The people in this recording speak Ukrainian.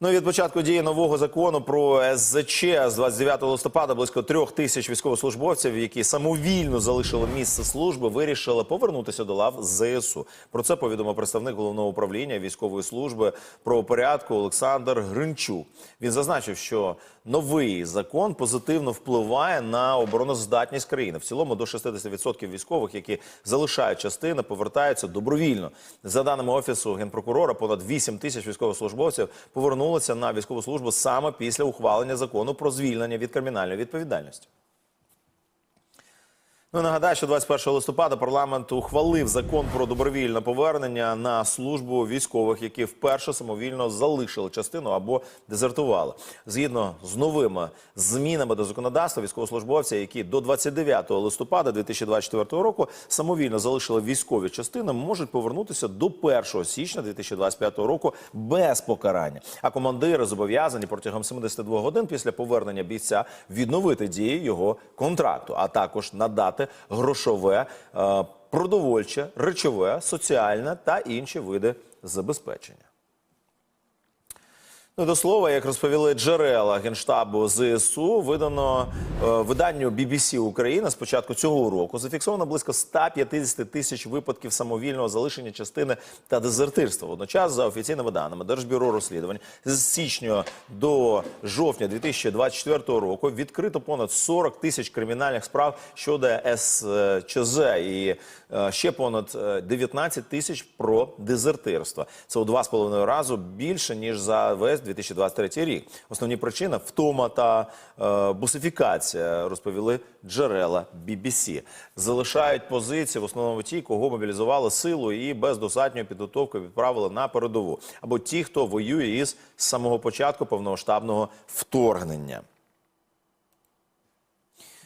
Ну, від початку дії нового закону про СЗЧ з 29 листопада близько трьох тисяч військовослужбовців, які самовільно залишили місце служби, вирішили повернутися до лав ЗСУ. Про це повідомив представник головного управління військової служби правопорядку Олександр Гринчук. Він зазначив, що новий закон позитивно впливає на обороноздатність країни. В цілому до 60% військових, які залишають частини, повертаються добровільно. За даними офісу генпрокурора, понад 8 тисяч військовослужбовців повернулися на військову службу саме після ухвалення закону про звільнення від кримінальної відповідальності. Ну, нагадаю, що 21 листопада парламент ухвалив закон про добровільне повернення на службу військових, які вперше самовільно залишили частину або дезертували. Згідно з новими змінами до законодавства, військовослужбовці, які до 29 листопада 2024 року самовільно залишили військові частини, можуть повернутися до 1 січня 2025 року без покарання. А командири зобов'язані протягом 72 годин після повернення бійця відновити дії його контракту, а також надати грошове, е, продовольче, речове, соціальне та інші види забезпечення. Ну, до слова, як розповіли джерела генштабу ЗСУ, видано е, виданню BBC Україна з початку цього року зафіксовано близько 150 тисяч випадків самовільного залишення частини та дезертирства. Водночас, за офіційними даними Держбюро розслідувань, з січня до жовтня 2024 року відкрито понад 40 тисяч кримінальних справ щодо СЧЗ і е, ще понад е, 19 тисяч про дезертирство. Це у два з половиною разу більше ніж за весь 2023 рік. Основні причини втома та е, бусифікація, розповіли джерела BBC. Залишають позиції в основному ті, кого мобілізували силу і без достатньої підготовки відправили на передову, або ті, хто воює із самого початку повномасштабного вторгнення.